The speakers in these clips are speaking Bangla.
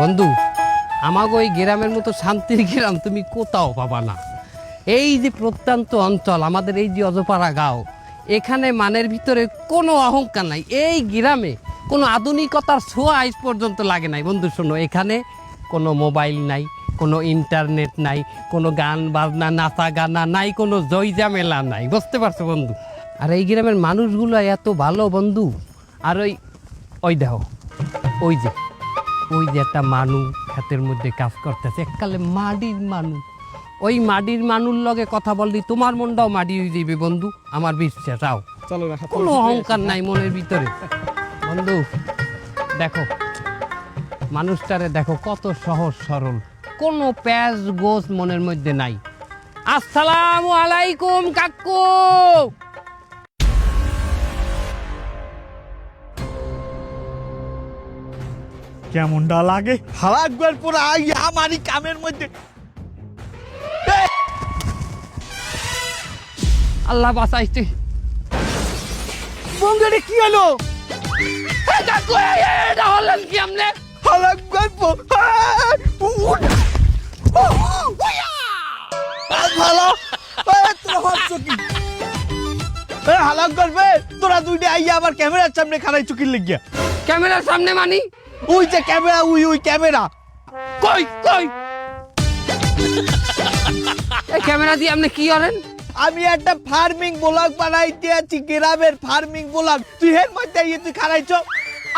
বন্ধু আমাকে ওই গ্রামের মতো শান্তির গ্রাম তুমি কোথাও পাবা না। এই যে প্রত্যন্ত অঞ্চল, আমাদের এই যে অজপাড়া গাঁও, এখানে মানের ভিতরে কোনো অহংকার নাই। এই গ্রামে কোনো আধুনিকতার ছোঁয়া আজ পর্যন্ত লাগে নাই। বন্ধু, শোনো, এখানে কোনো মোবাইল নাই, কোনো ইন্টারনেট নাই, কোনো গান বাজনা, নাচা গানা নাই, কোনো জয়জামেলা নাই। বুঝতে পারছ বন্ধু? আর এই গ্রামের মানুষগুলো এত ভালো বন্ধু। আর ওই ওই দেখো, ওই যে। ওই যে একটা মানু হাতের মধ্যে কাজ করতেছে এককালে মাটির মানু। ওই মাটির মানুর লগে কথা বললি তোমার মনটাও মাটি হয়ে যাবে বন্ধু আমার বিশ্বাস আও। চলো কোনো অহংকার নাই মনের ভিতরে। বন্ধু দেখো মানুষটারে দেখো কত সহজ সরল কোনো প্যাজ গোস মনের মধ্যে নাই। আসসালামু আলাইকুম কাকু! কেমনটা লাগে? হালাকবার পুরো আই আমারই কামের মধ্যে। আল্লাহ বাঁচাইছে। বন্ধু এটা কি হলো? এ কাকু এই, এই, এটা হলেন কি আমনে হালাকবার ভালো। তোরা হচ্ছ কি? হালাক করবে তোরা দুইটা আইয়া আবার ক্যামেরার সামনে খাড়াই চুকির লেগিয়া? ক্যামেরার সামনে মানি? ওই যে ক্যামেরা উই ওই ক্যামেরা। কই কই? এই ক্যামেরা দিয়ে আপনি কি করেন? আমি একটা ফার্মিং ব্লগ বানাইতে আছি গ্রামের ফার্মিং ব্লগ তুই এর মধ্যে আইয়ে তুই খাড়াইছ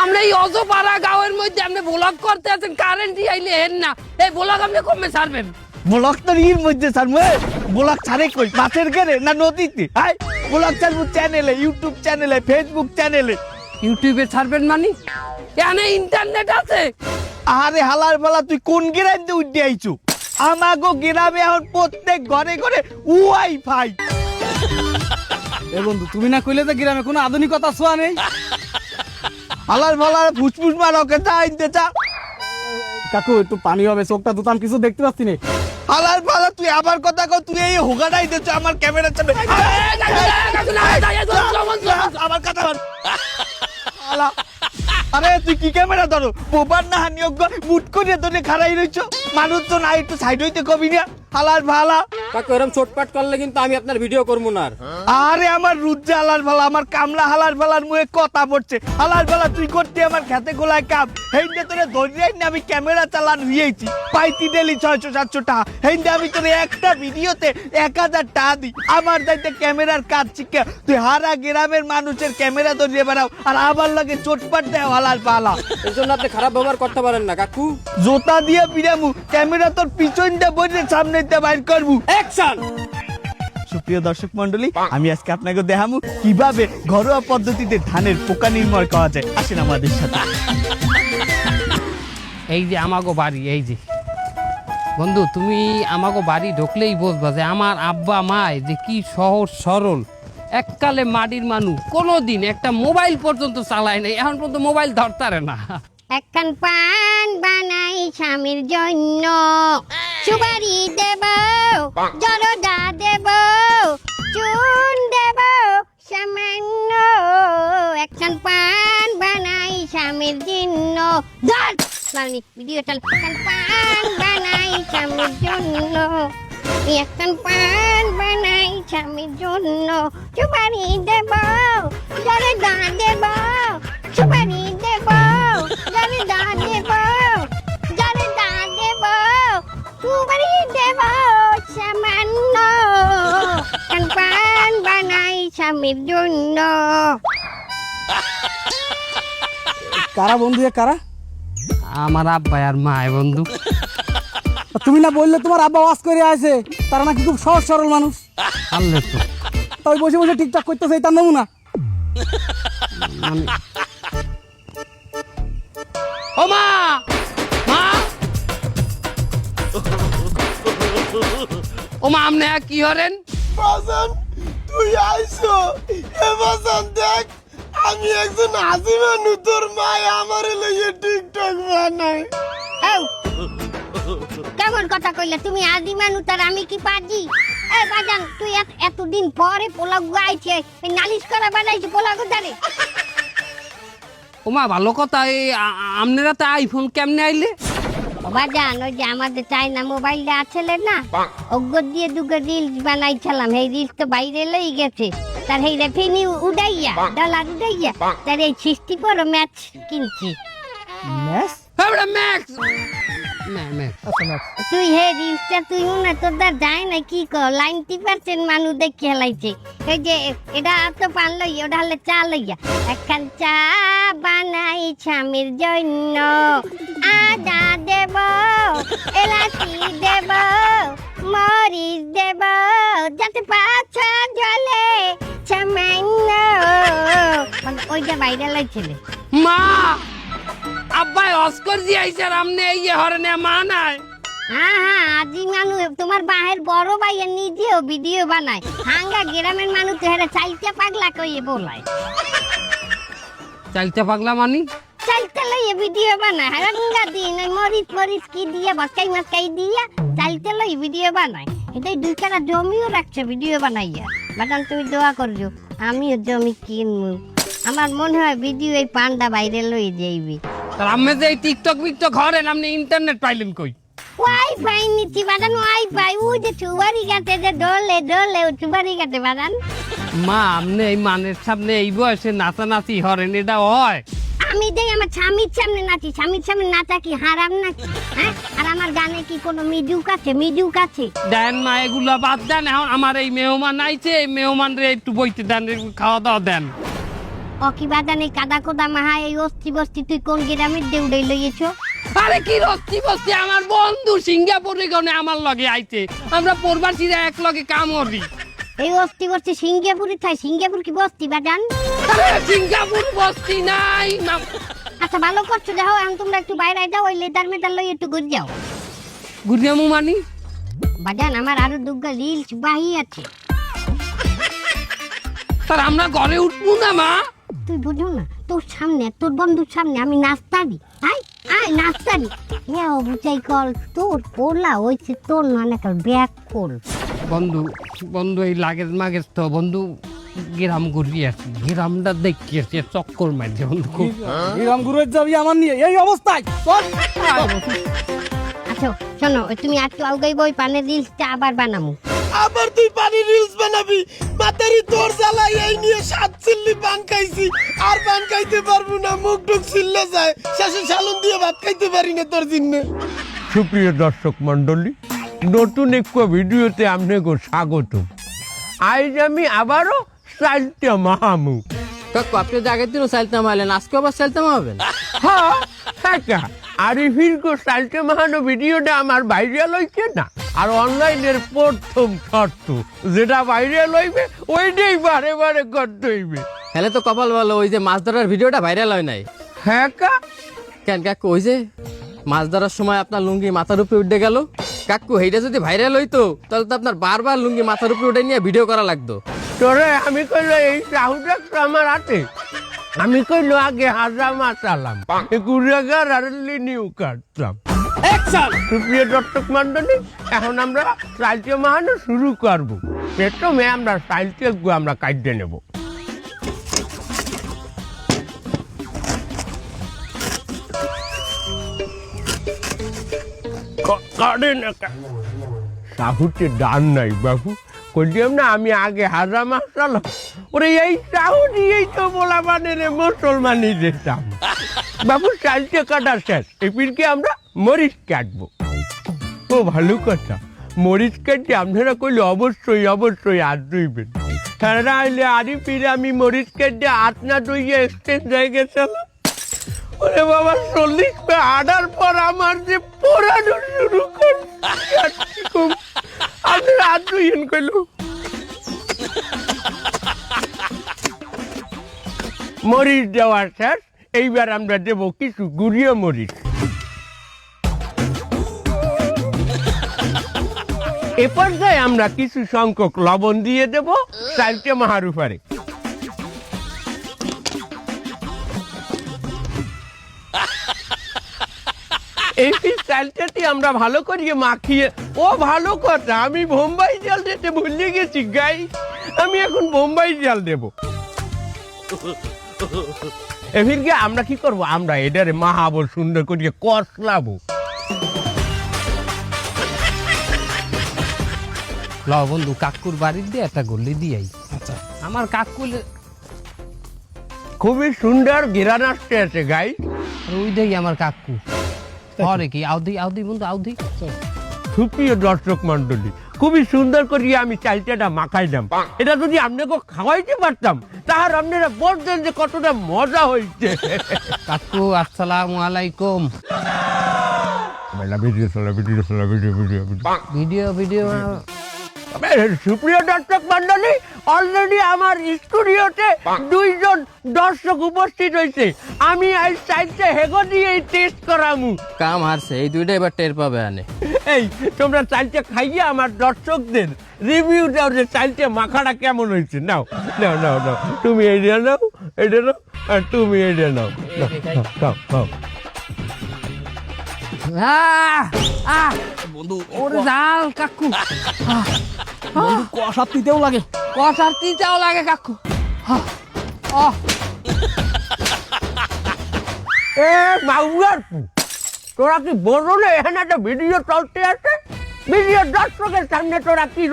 আমরা এই অজপাড়া গাঁয়ের মধ্যে আপনি ব্লগ করতে আছেন কারেন্ট আইলে হেন না। এই ব্লগ আপনি কমে ছাড়বেন? ব্লগ তো ইর মধ্যে ছাড়বো ব্লগ ছাড়ে কই? মাছের ঘেরে না নদীতে? হাই ব্লগ ছাড়বো চ্যানেলে ইউটিউব চ্যানেলে ফেসবুক চ্যানেলে ইউটিউবে ছাড়বেন মানি? এখানে ইন্টারনেট আছে আরে হালার বেলা তুই কোন গ্রামে উঠে আইছু আমাগো গ্রামে এখন প্রত্যেক ঘরে ঘরে ওয়াইফাই এ বন্ধু তুমি না কইলে তো গ্রামে কোনো আধুনিকতা ছোঁয়া নেই হালার বেলা ফুসফুস মারকে চা আনতে চা কাকু একটু পানি হবে চোখটা দুতাম কিছু দেখতে পাচ্ছি না হালার বেলা তুই আবার কথা কও তুই এই হোগাটাই দিচ্ছ আমার ক্যামেরার সামনে আমার কথা হালা। আরে তুই কি ক্যামেরা ধরো? বোবার না হানিয়োগ্য মুট করে ধরে খাড়াই রইছ। মানুষ তো না একটু সাইড হইতে কবি না। হালার ভালা। কাকু এরকম চোটপাট করলে কিন্তু আমি আপনার ভিডিও করব না আর। আমার রুজ্জা হালার ভালা আমার কামলা হালার ভালার মুখে কথা পড়ছে। হালার ভালা তুই করতে আমার খেতে গোলায় কাম হেইন্দে তোরে ধরিয়াই না আমি ক্যামেরা চালান হইয়েছি পাইতি ডেলি ছয়শো সাতশো টাকা। হেইন্দে আমি তোরে একটা ভিডিওতে এক হাজার টাকা দিই। আমার দায়িত্বে ক্যামেরার কাজ শিখে তুই হারা গ্রামের মানুষের ক্যামেরা ধরিয়ে বেড়াও আর আমার লগে চোটপাট দেয় হালার পালা। এর জন্য আপনি খারাপ ব্যবহার করতে পারেন না কাকু। জোতা দিয়ে পিরামু ক্যামেরা তোর পিছনটা বসে সামনে দিয়ে বাইর করব। অ্যাকশন সুপ্রিয় দর্শক মন্ডলী আমি আজকে আপনাকে দেখাবো কীভাবে ঘরোয়া পদ্ধতিতে ধানের পোকা নির্মূল করা যায়। আসেন আমাদের সাথে। এই যে আমাগো বাড়ি এই যে। বন্ধু তুমি আমাগো বাড়ি ঢুকলেই বুঝবা যে আমার আব্বা মায় যে কি সহজ সরল এককালে মাটির মানুষ কোনো দিন একটা মোবাইল পর্যন্ত চালায় নাই, এখন পর্যন্ত মোবাইল ধরতারে না। একখান পান বানাই স্বামীর জন্য। সুপারি দেব জরদা দেব, চুন দেব সামান্য। একখান পান বানাই স্বামীর জন্য। ধর! লালনি ভিডিও চাল। একখান পান বানাই স্বামীর জন্য। একখান পান বানাই স্বামীর জন্য। সুপারি দেব জরদা দেব সুপারি দেব জরদা দেব জরদা দেব সুপারি দেব সামান্য। কান পান বানাই স্বামীর জন্য। কারা বন্ধু এ কারা? আমার আব্বা আর মায় বন্ধু। তুমি না বললে তোমার আব্বা ওয়াজ করে আছে তারা নাকি খুব সহজ সরল মানুষ। তাই বসে বসে ঠিকঠাক করতেছে এটা নমুনা। ও মা! মা! ও মা আমনে কি হরেন বাজান তুই আইছো এ বাজান দেখ আমি একজন হাসিমা নুতর মায় আমার লইয়ে টিকটক বানাই এও, কেমন কথা কইলে? তুমি আদি মানুষ আর আমি কি পাজি? এই বাজান তুই এত- এতদিন পরে পোলাও গাইছে এই নালিশ করা বানাইছে পোলাও দারে ও মা ভালো কথা এই আপনারা তো আইফোন কেমনে আইলে? বাজান ওই যে আমাদের চাইনা মোবাইলটা আছে না অজ্ঞ দিয়ে দুটো রিলস বানাইছিলাম এই রিলস তো বাইরে লই গেছে। তার এই রেভিনিউ উড়াইয়া ডলার উড়াইয়া তার এই সৃষ্টি করো ম্যাচ কিনছি। ম্যাচ আমরা আচ্ছা তুই হে রিলসটা তুই না তোর দা যায় না কি কর? নাইনটি পার্সেন্ট মানুষ দেখে হেলাইছে। এই যে এটা তো পান লই ওটা হলে চা লইয়া। একখান চা বানাই স্বামীর জন্য। আদা দেব এলাচি দেব মরিচ দেব যাতে পাছা জলে সামান্য। মানে ওইটা বাইরে লাইছিলে মা! আব্বাই অস্কর আমনে এই যে হরনে মা নাই হ্যাঁ হ্যাঁ আজি মানুষ তোমার বাহের বড় ভাইয়ের নিজেও ভিডিও বানায়। হাঙ্গা গ্রামের মানুষ হেরা চাইতে পাগলা কইয়ে বলায়। চালতে পাগলা মানি? চাইতে লইয়ে ভিডিও বানায়। হাঙ্গা দিন ওই মরিচ মরিচ কি দিয়ে বসকাই মসকাই দিয়া চাইতে লই ভিডিও বানায়। এটাই দুই কাটা জমিও রাখছে ভিডিও বানাইয়া। বাটান তুমি দোয়া করছ আমিও জমি কিনবো আমার মনে হয় ভিডিও এই পান্ডা বাইরে লই যাইবি। তার আমি যে এই টিকটক বিকটক হরেন আপনি ইন্টারনেট পাইলেন কই? ওয়াইফাই নিচ্ছি বাদান ওয়াইফাই ও যে চুবারি যে ডলে ডলে ও চুবারি বাদান। মা আপনি এই মানের সামনে এই বয়সে নাচানাচি হরেন এটা হয়। আমি দেই আমার স্বামীর সামনে নাচি স্বামীর সামনে নাচা কি হারাম নাকি? হ্যাঁ? আর আমার গানে কি কোনো মিউজিক আছে মিউজিক আছে? দেন মা এগুলো বাদ দেন এখন আমার এই মেহমান আইছে এই মেহমান রে একটু বইতে দেন খাওয়া দাওয়া দেন। ও কি বাদান কাদা কোদা মাহা এই অস্থি বস্তি তুই কোন গ্রামের দেউড়াই লইয়েছো? আরে কি রস্তি বস্তি আমার বন্ধু সিঙ্গাপুরে গনে আমার লগে আইছে আমরা প্রবাসীরা এক লগে কাম করি। এই অস্থি বস্তি সিঙ্গাপুরে থাই সিঙ্গাপুর কি বস্তি বাদান? আরে সিঙ্গাপুর বস্তি নাই আচ্ছা ভালো করছ দেখো এখন তোমরা একটু বাইরে যাও ওই লেদার মেদার লই একটু ঘুরে যাও। গুরিয়ামু মানি? বাদান আমার আরও দুগা রিলস বাহি আছে। তার আমরা ঘরে উঠবো না মা? তুই বুঝো না? তোর সামনে তোর বন্ধুর সামনে আমি নাস্তারি আয় আয় নাস্তারি ইয়া বুঝাই কল তোর পোলা হইছে তোর মানে কল ব্যাক কল বন্ধু বন্ধু এই লাগেজ মাগেজ তো বন্ধু গ্রাম ঘুরি আছি। গ্রামটা দেখি আসি চক্কর মারছে বন্ধু। খুব গ্রাম ঘুরে যাবি আমার নিয়ে এই অবস্থায় আচ্ছা শোনো ওই তুমি একটু আউগাই বই পানের রিলসটা আবার বানামু। আবার তুই পানি রিলস বানাবি। মাতারি তোর জ্বালাই এই নিয়ে সাত চিল্লি পান খাইছি। আর পান খাইতে পারব না মুখ টুক চিল্লে যায়। শেষে সালুন দিয়ে ভাত খাইতে পারি না তোর জন্য সুপ্রিয় দর্শক মণ্ডলী নতুন একটু ভিডিওতে আপনাকে স্বাগত। আজ আমি আবারও চালটা মাহামু। কাকু আপনি আগের দিনও চালতাম আইলেন আজকে আবার চালতাম হবেন হ্যাঁ হ্যাঁ আরিফিন কো চালটা মাহানো ভিডিওটা আমার ভাইরাল হইছে না? আর অনলাইনের প্রথম শর্ত যেটা ভাইরাল হইবে ওইটাই বারে বারে করতে হইবে। হেলে তো কপাল ভালো ওই যে মাছ ধরার ভিডিওটা ভাইরাল হয় নাই। হ্যাঁ কা। কেন কাকু ওই যে মাছ ধরার সময় আপনার লুঙ্গি মাথার উপরে উঠে গেল? কাকু এইটা যদি ভাইরাল হইতো তাহলে তো আপনার বারবার লুঙ্গি মাথার উপরে উঠে নিয়ে ভিডিও করা লাগতো। তোরে আমি কইলো এই চাহুটা তো আমার হাতে। আমি কইলো আগে হাজা মাছ আলাম গুড়াগার আর লিনিউ কাটতাম সুপ্রিয় দর্শক মন্ডলী এখন আমরা শুরু করব। প্রথমে আমরা সাহিত্য আমরা নেব। সাহুতে ডান নাই বাবু। কইলাম না, আমি আগে হাজা চালাম ওরে, এই সাহু দিয়েই তো বলা মানে রে মুসলমানি যেতাম। বাবু চালতে কাটা শেষ। এপিরকে আমরা মরিচ কাটবো। ও, ভালো কথা। মরিচ কাটতে আপনারা কইলে অবশ্যই অবশ্যই হাত ধুইবেন। হ্যাঁ আইলে আরি ফিরে আমি মরিচ কাটতে হাত না এক্সচেঞ্জ হয়ে গেছিলাম। ওরে বাবা, চল্লিশ পে আডার পর আমার যে পোড়ানো শুরু করছে। আমি মরিচ দেওয়ার শেষ, এইবার আমরা দেবো কিছু গুড়িয়ে মরিচ। এ পর্যায়ে আমরা কিছু সংখ্যক লবণ দিয়ে দেব চারটে মাহার উপরে এই চালটাটি আমরা ভালো করিয়ে মাখিয়ে, ও ভালো কথা, আমি বোম্বাই জাল দিতে ভুলে গেছি গাই আমি এখন বোম্বাই জাল দেব। এফিরকে আমরা কি করব? আমরা এটারে মাহাবো সুন্দর করিয়ে কষলাবো। ল বন্ধু কাকুর বাড়ির দিয়ে একটা গল্লি দিয়াই। আচ্ছা। আমার কাকু খুবই সুন্দর ঘেরান আসতে আছে গাই। ওই দেই আমার কাকু। হরে কি? আউদি আউদি বন্ধু আউদি সুপ্রিয় দর্শক মন্ডলী খুবই সুন্দর করিয়া আমি চালটাটা মাখাইলাম এটা যদি আপনাকে খাওয়াইতে পারতাম তাহার আপনারা বলতেন যে কতটা মজা হয়েছে কাকু আসসালামু আলাইকুম। ভিডিও। Video video. ভিডিও। সুপ্রিয় দর্শক মন্ডলী অলরেডি আমার স্টুডিওতে দুইজন দর্শক উপস্থিত হয়েছে। আমি আজ চাইতে হেগো দিয়ে টেস্ট করামু। কাম হারছে এই দুইটা এবার টের পাবে আনে। এই তোমরা চালটা খাইয়া আমার দর্শকদের রিভিউ দাও যে চালটা মাখাটা কেমন হয়েছে। নাও নাও নাও নাও। তুমি এইটা নাও এটা নাও আর তুমি এইটা নাও নাও, নাও, বন্ধু ওরে জাল কাকু। বন্ধু কষা তিতেও লাগে। কষার তিনটাও লাগে কাকু। আহ, আহ। এ তোরা কি বলো না? এখানে একটা ভিডিও চলতে আছে। ভিডিও দর্শকের সামনে তোরা কি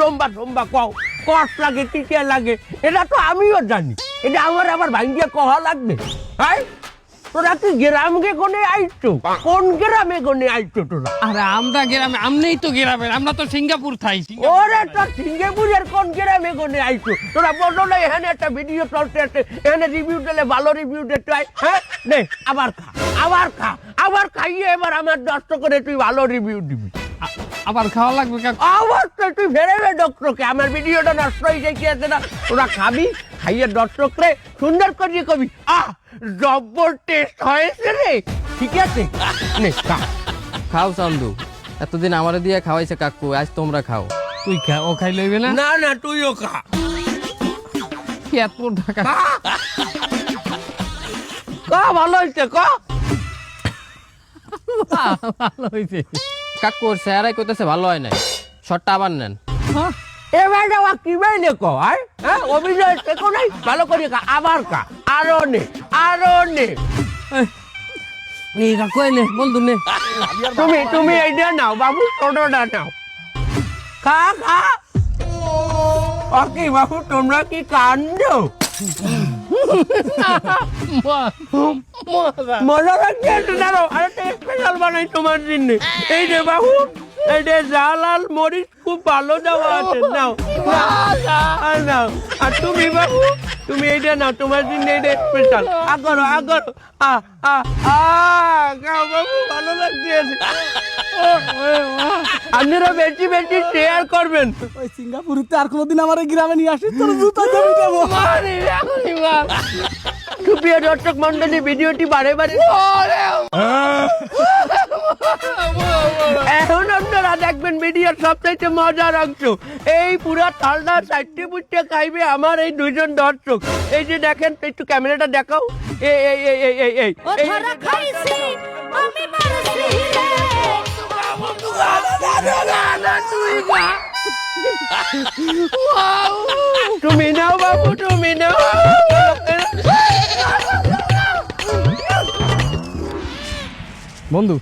কও? কষ্ট লাগে টিকে লাগে এটা তো আমিও জানি। এটা আমার আবার ভাঙ্গিয়ে কহা লাগবে? হ্যাঁ? তোরা কি গ্রামকে কোনে আইছো? কোন গ্রামে কোনে আইছো তোরা? আরে আমরা গ্রামে আমনেই তো গ্রামের আমরা তো সিঙ্গাপুর থাই ওরে তো সিঙ্গাপুরের কোন গ্রামে কোনে আইছো? তোরা বলো না এখানে একটা ভিডিও চলতে আছে এখানে রিভিউ দিলে ভালো রিভিউ দিতে হয় হ্যাঁ? নে আবার খা আবার খা আবার খাইয়ে এবার আমার দষ্ট করে তুই ভালো রিভিউ দিবি। আবার খাওয়া লাগবে কাকু অবশ্যই তুই ফেরাবে ডক্টরকে আমার ভিডিওটা নষ্ট হয়ে যাই কি আছে না তোরা খাবি খাইয়ে দর্শকরে সুন্দর করে কবি। আহ! জব্বর টেস্ট হয়েছে রে। ঠিক আছে? নে খা। খাও চান্দু। এতদিন আমারে দিয়ে খাওয়াইছে কাকু আজ তোমরা খাও। তুই খা ও খাই লইবে না? না না তুইও খা। এত খা। ক ভালো হয়েছে ক ভালো হইছে। কাকু ওর চেহারাই করতেছে ভালো হয় নাই। শর্টটা আবার নেন। এবার যাওয়া কি বাইলে ক আয় হ্যাঁ অভিনয় শেখো নাই? ভালো করে খা আবার খা আরও নে। আরও নে এই কাকু বন্ধু নে। তুমি তুমি এইটা নাও বাবু ছোটটা নাও। খা খা। ওকে বাবু তোমরা কি কান্দ মজা লাগছে দাঁড়াও আরেকটা স্পেশাল বানাই তোমার জন্য। এই যে বাবু এই যে জাল আর মরিচ খুব ভালো দেওয়া আছে নাও। নাও। আর তুমি বাবু তুমি এইটা নাও, তোমার জন্য এইটা স্পেশাল আগর আগর আ আ আ বাবু, ভালো লাগছে। আপনারা বেশি বেশি শেয়ার করবেন। ওই সিঙ্গাপুরিতে আর কোনোদিন আমার গ্রামে নিয়ে আসি তোর জুতা জমি দেবো। সুপ্রিয় দর্শক মন্ডলী ভিডিওটি বারে বারে এখন আপনারা দেখবেন ভিডিওর সবচাইতে মজার অংশ। এই পুরো থালটা চারটে পুটে খাইবে আমার এই দুজন দর্শক। এই যে দেখেন একটু ক্যামেরাটা দেখাও। এই এই এই এই এই এই। তুমি নাও বাবু, তুমি নাও। বন্ধু,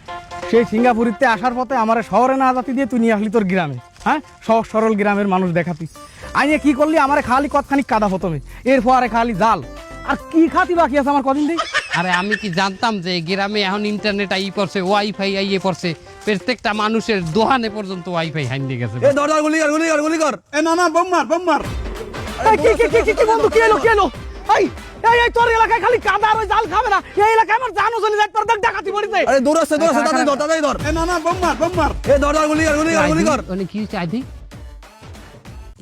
সেই সিঙ্গাপুরিতে আসার পথে আমার শহরে না জাতি দিয়ে তুই নিয়ে আসলি তোর গ্রামে হ্যাঁ? সহজ সরল গ্রামের মানুষ দেখাতি আইনে কি করলি? আমার খালি কতখানি কাদা প্রথমে। এরপরে খালি জাল। আর কি খাতি বাকি আছে আমার কদিন দিই? আরে আমি কি জানতাম যে গ্রামে এখন ইন্টারনেট আই পড়ছে ওয়াইফাই আইয়ে পড়ছে প্রত্যেকটা মানুষের দোকানে পর্যন্ত ওয়াইফাই হাইন্দে গেছে। এ দরজার গুলি কর গুলি কর গুলি কর। এ না না বোম মার বোম মার। কি কি কি কি বন্ধু কি এলো কি এলো? এই এই এই তোর এলাকায় খালি কাদা আর ওই জাল খাবে না? এই এলাকায় আমার জানো চলে যায় তোর দেখ ডাকাতি পড়িছে। আরে দৌড় আছে দৌড় আছে তাড়াতাড়ি ধর তাড়াতাড়ি ধর। এ না না বোম মার বোম মার। এ ধর ধর গুলি কর গুলি কর গুলি কর। মানে কি হচ্ছে আইদি?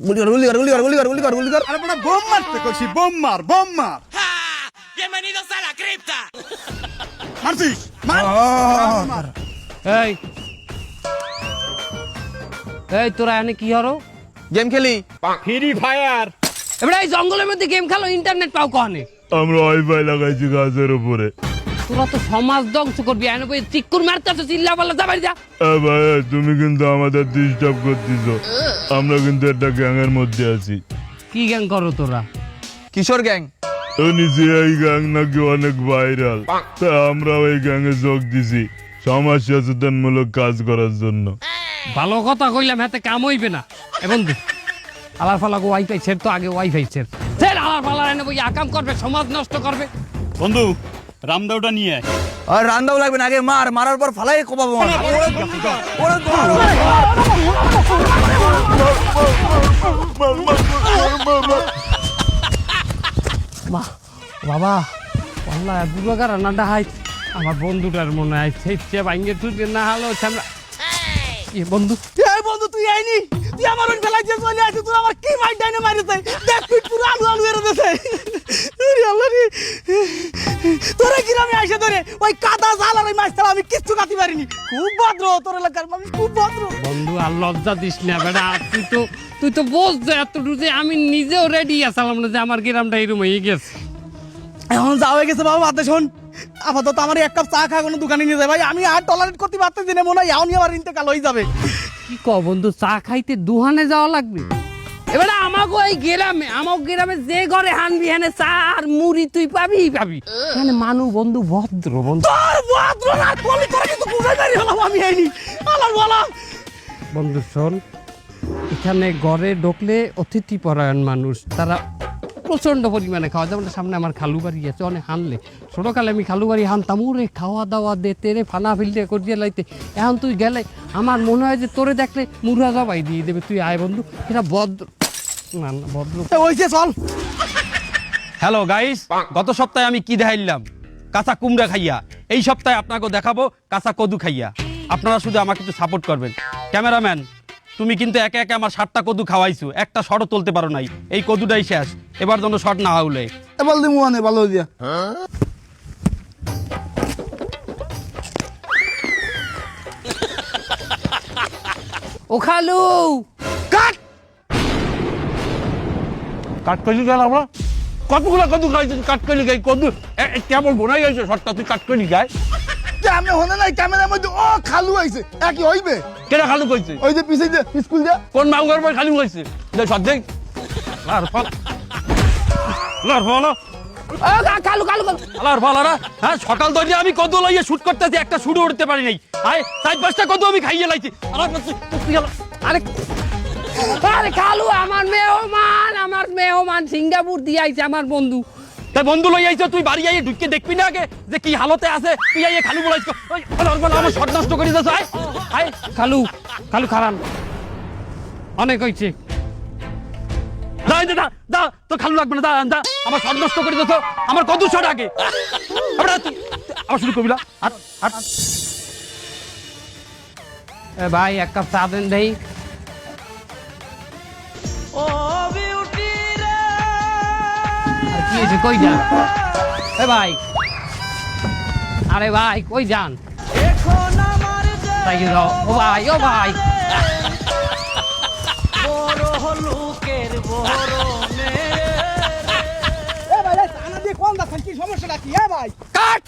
গুলি কর গুলি কর গুলি কর গুলি কর গুলি কর গুলি কর। আরে বড় বোম মারতে কইছি বোম মার বোম মার। মারছিস মার এই এই তোরা এনে কি হরো গেম খেলি? ফ্রি ফায়ার এবারে এই জঙ্গলের মধ্যে গেম খেলো ইন্টারনেট পাও কখনে? আমরা ওয়াইফাই লাগাইছি গাছের উপরে। তোরা তো সমাজ ধ্বংস করবি এনে বই চিক্কুর মারতে আছে চিল্লা পাল্লা যাবাই যা। এ ভাই তুমি কিন্তু আমাদের ডিস্টার্ব করতেছ। আমরা কিন্তু একটা গ্যাংয়ের মধ্যে আছি। কি গ্যাং করো তোরা? কিশোর গ্যাং? তো নিচে এই গ্যাং নাকি অনেক ভাইরাল তা আমরা ওই গ্যাংয়ে যোগ দিছি সমাজ সচেতনমূলক কাজ করার জন্য ভালো কথা কইলাম হাতে কাম হইবে না এ বন্ধু আলার ফালা ওয়াইফাই ছেড় তো আগে ওয়াইফাই ছেড় ছেড় আলার ফালা এনে বই আকাম করবে সমাজ নষ্ট করবে বন্ধু রামদাওটা নিয়ে আয় আর রান্দাও লাগবে না আগে মার মারার পর ফালাই কোপাবো মার। মা বাবা আল্লাহ দুর্গাকার রান্নাটা হাই আমার বন্ধুটার মনে হয় সেই ভাঙ্গে তুই না হলো আমরা এ বন্ধু। এই বন্ধু তুই আইনি? তুই আমার ওই ফেলাই যে চলে আসি তুই আমার কি মাইট ডাইনে মারিতে দেখ পিট পুরো আলু আলু এর আরে আল্লাহ রে। তোরে গ্রামে আইসে ধরে ওই কাদা জাল আর ওই মাছ আমি কিচ্ছু কাটি পারিনি। খুব ভদ্র তোর এলাকার মানুষ খুব ভদ্র। বন্ধু আর লজ্জা দিস না বেটা তুই তো তুই তো বোঝ যে এতটুকু যে আমি নিজেও রেডি আসালাম না যে আমার গ্রামটা এরম হয়ে গেছে। এখন যা হয়ে গেছে বাবা বাদে শোন। আপাতত আমার এক কাপ চা খা কোনো দোকানে নিয়ে যায় ভাই আমি আর টলারেট করতে পারতেছি না মনে হয় এমনই আমার ইন্তেকাল হয়ে যাবে। কি ক বন্ধু চা খাইতে দুহানে যাওয়া লাগবে? এবারে আমাকে এই গ্রামে আমার গ্রামে যে ঘরে হানবি হানে চা আর মুড়ি তুই পাবি পাবি। মানে মানু বন্ধু ভদ্র বন্ধু। তোর ভদ্র না কলি করে কিন্তু বুঝাই পারি হলাম আমি আইনি আলার বলা। বন্ধু শোন এখানে ঘরে ঢুকলে অতিথি পরায়ণ মানুষ তারা প্রচণ্ড পরিমাণে খাওয়া যেমন সামনে আমার খালু বাড়ি আছে অনেক হানলে। ছোটকালে আমি খালু বাড়ি হানতাম ওরে খাওয়া দাওয়া দে তেরে ফানা ফিলতে করিয়ে লাইতে। এখন তুই গেলে আমার মনে হয় যে তোরে দেখলে মুড়া জবাই দিয়ে দেবে তুই আয় বন্ধু। এটা ভদ্র। না না ভদ্র। ওইছে চল। হ্যালো গাইস গত সপ্তাহে আমি কি দেখাইলাম? কাঁচা কুমড়া খাইয়া। এই সপ্তাহে আপনাকে দেখাবো কাঁচা কদু খাইয়া। আপনারা শুধু আমাকে একটু সাপোর্ট করবেন। ক্যামেরাম্যান তুমি কিন্তু একে একে আমার সাতটা কদু খাওয়াইছো। একটা শটও তুলতে পারো নাই। এই কদুটাই শেষ। এবার যেন শট না হলে এবার দিমু মানে ভালো দিয়া ও খালু! কাট! কাট কইলি গেল আমরা? কতগুলো কদু খাইছিস কাট কইলি গাই কদু কেমন বোনাই গেছে শটটা তুই কাট কইলি আমি হনে নাই ক্যামেরার মধ্যে ও খালু আইছে একই হইবে? খালু কইছে? ওই যে পিছে যে স্কুল যা? কোন মাউগার বই খালু কইছে? শট লার ফল। লার ফল আলার ফালারা হ্যাঁ সকাল ধরে আমি কত লাইয়ে শুট করতেছি একটা শুটও উঠতে পারি নাই। আয় চার পাঁচটা কত আমি খাইয়ে লাইছি। আলার আরে আরে খালু আমার মেহমান আমার মেহমান সিঙ্গাপুর দিয়ে আইছে আমার বন্ধু। তাই বন্ধু লই আইছ তুই বাড়ি আইয়ে ঢুকে দেখবি না আগে যে কি হালতে আছে। তুই আইয়ে খালু বলাইছ। ওই আমার শট নষ্ট করে দিছ আয় আয় খালু খালু খারান অনেক হয়েছে দা দা, দা দা তো খালু লাগবে না দা দা আমার শট নষ্ট করে দিছ আমার কত শট আগে। আবার আবার শুরু করবি না। আর আর এ ভাই এক কাপ চা দেন দেই। আর কি হয়েছে কই যান? এ ভাই। আরে ভাই কই যান? তাই যাও ও ভাই ও ভাই। কি সমস্যাটা কি? এ ভাই। কাট!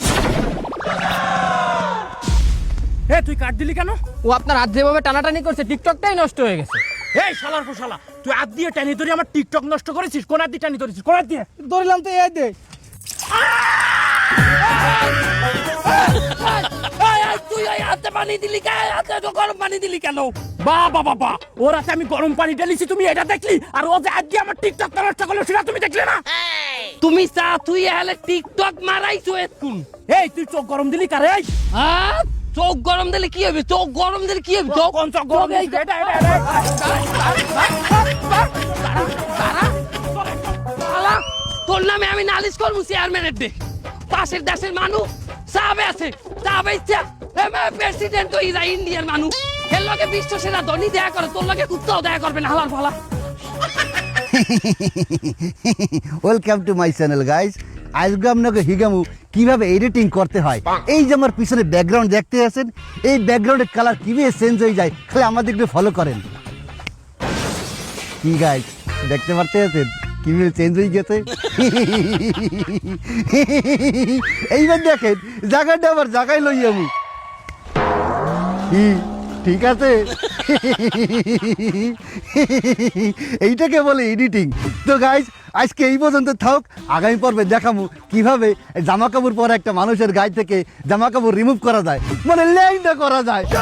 এ তুই কাট দিলি কেন? ও আপনার হাত যেভাবে টানাটানি করছে টিকটকটাই নষ্ট হয়ে গেছে। এই শালার ফোশালা তুই হাত দিয়ে টানি ধরে আমার টিকটক নষ্ট করেছিস? কোন হাত দিয়ে টানি ধরেছিস? কোন হাত দিয়ে? ধরলাম তো এই দে তুই হাতে পানি দিলি কেন হাতে তো গরম পানি দিলি কেন? বাবা বাবা ওর হাতে আমি গরম পানি ঢেলেছি তুমি এটা দেখলি? আর ও যে আজকে আমার টিকটক নষ্ট করল সেটা তুমি দেখলে না? তুমি চা তুই হলে টিকটক মারাইছো এতক্ষণ এই তুই চোখ গরম দিলি কারে? এই। হ্যাঁ? চোখ গরম দিলে কি হবে? চোখ গরম দিলে কি হবে? চোখ গরম? এটা এটা। নামে আমি নালিশ করব চেয়ারম্যানের দে পাশের দেশের মানুষ চাবে আছে চাবে ইচ্ছা। প্রেসিডেন্ট তো ইরা ইন্ডিয়ার মানুষ। এর লগে বিশ্ব সেরা ধনী দেয়া করে তোর লগে কুত্তাও দেয়া করবে না হালার ফালা welcome to my channel guys আজকে আপনাকে হিগামু কীভাবে এডিটিং করতে হয়। এই যে আমার পিছনে ব্যাকগ্রাউন্ড দেখতে আছেন এই ব্যাকগ্রাউন্ডের কালার কীভাবে চেঞ্জ হয়ে যায় খালি আমাদের একটু ফলো করেন। কি গাইস দেখতে পারতে আছেন? কীভাবে চেঞ্জ হয়ে গেছে? এইবার দেখেন, জায়গাটা আবার জায়গায় লই আমি ঠিক আছে? এইটাকে বলে এডিটিং তো গাইজ আজকে এই পর্যন্ত থাক। আগামী পর্বে দেখাবো কীভাবে জামা কাপড় পরা একটা মানুষের গায়ে থেকে জামা কাপড় রিমুভ করা যায়। মানে ল্যাংটা করা যায়।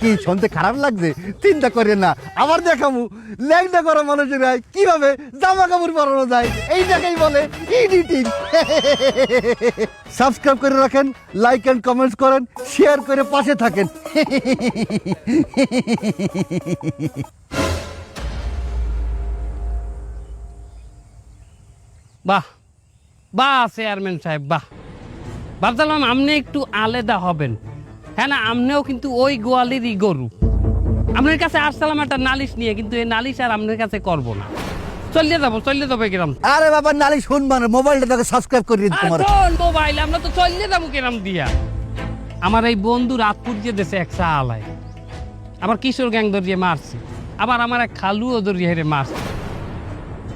কি শুনতে খারাপ লাগছে? চিন্তা করে না, আবার দেখাবো ল্যাংটা করা মানুষের গায়ে কীভাবে জামা কাপড় পরানো যায়। এই এইটাকেই বলে এডিটিং সাবস্ক্রাইব করে রাখেন লাইক এন্ড কমেন্টস করেন শেয়ার করে পাশে থাকেন। বাহ বাহ চেয়ারম্যান সাহেব বাহ। ভাবছিলাম আপনি একটু আলাদা হবেন। হ্যাঁ না আপনিও কিন্তু ওই গোয়ালেরই গরু। আপনার কাছে আসছিলাম একটা নালিশ নিয়ে কিন্তু এই নালিশ আর আপনার কাছে করব না। চলে যাব চলে যাব কিরম আরে বাবা নালি শুনবা না মোবাইলটা তোকে সাবস্ক্রাইব করে দিন তোমার। মোবাইল আমরা তো চলে যাব কিরম দিয়া। আমার এই বন্ধু রাতপুর যে দেশে এক আলায় আবার কিশোর গ্যাং ধরিয়ে মারছে। আবার আমার এক খালুও ধরিয়ে হেরে মারছে।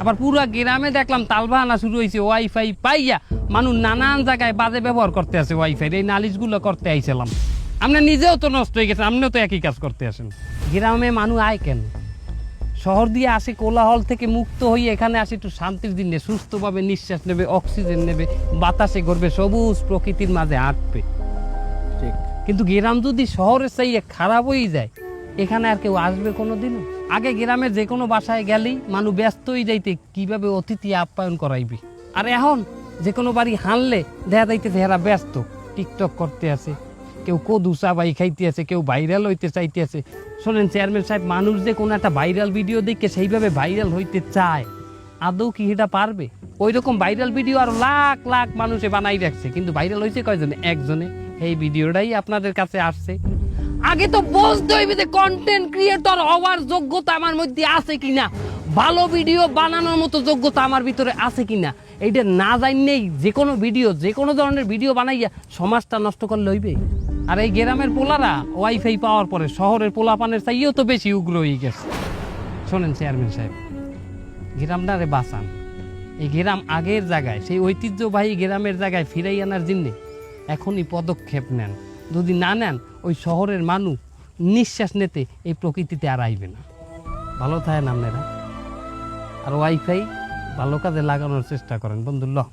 আবার পুরা গ্রামে দেখলাম তালবাহানা শুরু হয়েছে ওয়াইফাই পাইয়া মানুষ নানান জায়গায় বাজে ব্যবহার করতে আছে ওয়াইফাই এই নালিশগুলো করতে আইছিলাম। আপনি নিজেও তো নষ্ট হয়ে গেছেন আপনিও তো একই কাজ করতে আসেন। গ্রামে মানুষ আয় কেন? শহর দিয়ে আসে কোলাহল থেকে মুক্ত হয়ে এখানে আসে একটু শান্তির দিনে সুস্থভাবে নিঃশ্বাস নেবে অক্সিজেন নেবে বাতাসে ঘুরবে সবুজ প্রকৃতির মাঝে হাঁটবে। ঠিক। কিন্তু গ্রাম যদি শহরের চাইয়ে খারাপ হয়ে যায় এখানে আর কেউ আসবে কোনো দিন আগে গ্রামে যে কোনো বাসায় গেলেই মানুষ ব্যস্তই যাইতে কীভাবে অতিথি আপ্যায়ন করাইবে? আর এখন যে কোনো বাড়ি হানলে দেখা যাইতেছে এরা ব্যস্ত। টিকটক করতে আছে, কেউ কদু চাবাই খাইতে আছে, কেউ ভাইরাল হইতে চাইতে আছে। শোনেন চেয়ারম্যান সাহেব, মানুষ যে কোনো একটা ভাইরাল ভিডিও দেখে সেইভাবে ভাইরাল হইতে চায়, আদৌ কি এটা পারবে? ওই রকম ভাইরাল ভিডিও আর লাখ লাখ মানুষে বানাই রাখছে, কিন্তু ভাইরাল হয়েছে কয়জনে? একজনে। এই ভিডিওটাই আপনাদের কাছে আসছে। আগে তো বুঝতে হইবে যে কন্টেন্ট ক্রিয়েটর হওয়ার যোগ্যতা আমার মধ্যে আছে কিনা? ভালো ভিডিও বানানোর মতো যোগ্যতা আমার ভিতরে আছে কিনা? এইটা না জানলেই যে কোনো ভিডিও যে কোনো ধরনের ভিডিও বানাইয়া সমাজটা নষ্ট করলে হইবে। আর এই গ্রামের পোলারা ওয়াইফাই পাওয়ার পরে শহরের পোলাপানের চাইয়েও তো বেশি উগ্র হয়ে গেছে। শোনেন চেয়ারম্যান সাহেব, গ্রামটারে বাঁচান। এই গ্রাম আগের জায়গায়, সেই ঐতিহ্যবাহী গ্রামের জায়গায় ফিরাই আনার জন্যে এখনই পদক্ষেপ নেন। যদি না নেন, ওই শহরের মানুষ নিঃশ্বাস নিতে এই প্রকৃতিতে আর আইবে না। ভালো থাকেন আপনারা। আর ওয়াইফাই ভালো কাজে লাগানোর চেষ্টা করেন। বন্ধুল্লাহ